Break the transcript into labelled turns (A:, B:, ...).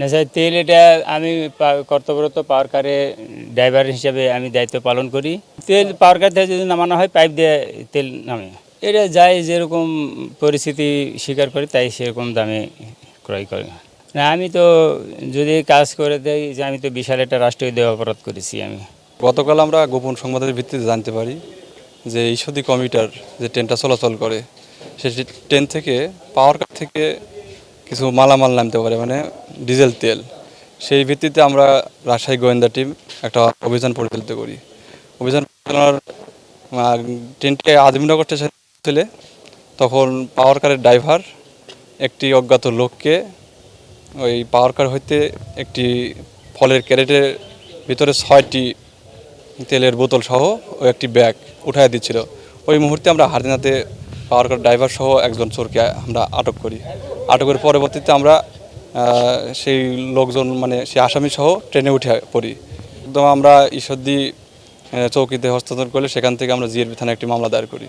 A: না স্যার তেল এটা আমি কর্তব্যরত পাওয়ার কারে ড্রাইভার হিসাবে আমি দায়িত্ব পালন করি। তেল পাওয়ার কার থেকে যদি নামানো হয়, পাইপ দিয়ে তেল নামে। এটা যাই যেরকম পরিস্থিতি স্বীকার করে, তাই সেরকম দামে ক্রয় করে। না, আমি তো যদি কাজ করে দেই যে আমি তো বিশাল একটা রাষ্ট্রীয় দেহ অপরাধ করেছি আমি।
B: গতকাল আমরা গোপন সংবাদের ভিত্তিতে জানতে পারি যে ঈশ্বরদী কমিটার যে ট্রেনটা চলাচল করে সেই ট্রেন থেকে পাওয়ার কার থেকে কিছু মালামাল নামতে পারে মানে ডিজেল তেল। সেই ভিত্তিতে আমরা রাজশাহী গোয়েন্দা টিম একটা অভিযান পরিচালিত করি। অভিযান পরিচালনার ট্রেনটি আদিমনগর স্টেশনে ছিলে। তখন পাওয়ার কারের ড্রাইভার একটি অজ্ঞাত লোককে ওই পাওয়ার কার হইতে একটি ফলের ক্যারেটের ভিতরে ছয়টি তেলের বোতল সহ ও একটি ব্যাগ উঠায় দিচ্ছিল। ওই মুহূর্তে আমরা হারদিনাতে পাওয়ার কার ড্রাইভার সহ একজন চোরকে আমরা আটক করি। আটকের পরবর্তীতে আমরা সেই লোকজন মানে সেই আসামি সহ ট্রেনে উঠে পড়ি। একদম আমরা ঈশ্বরদী চৌকিতে হস্তান্তর করলে সেখান থেকে আমরা জিএর থানায় একটি মামলা দায়ের করি।